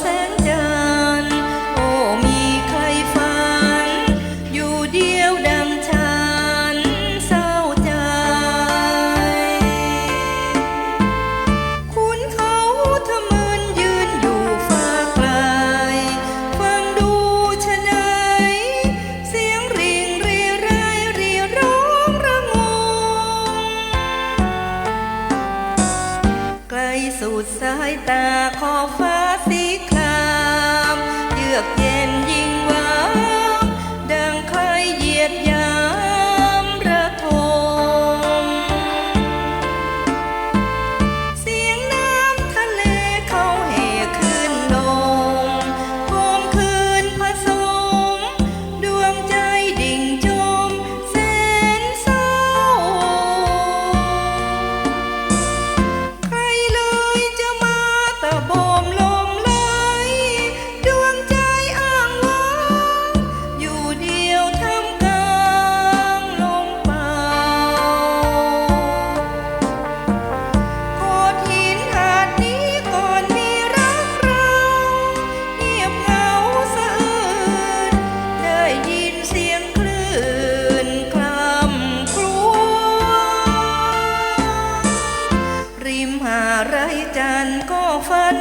แสงจันทร์โอ้มีใครฝัน อยู่เดียวดังฉันเศร้าใจ คุณเขาทะมึนยืนอยู่ฟ้าไกล ฟังดูเนยเสียงเรียงเรไรเรียร้องระงมไกลสุดสายตาขอบฟ้า ริมหาไรจันก็ฝัน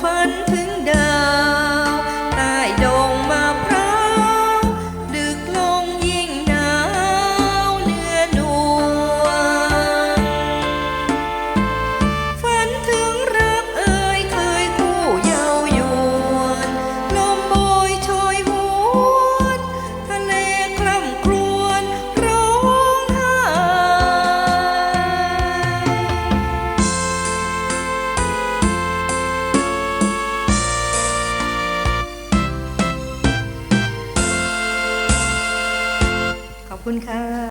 find things คุณค่ะ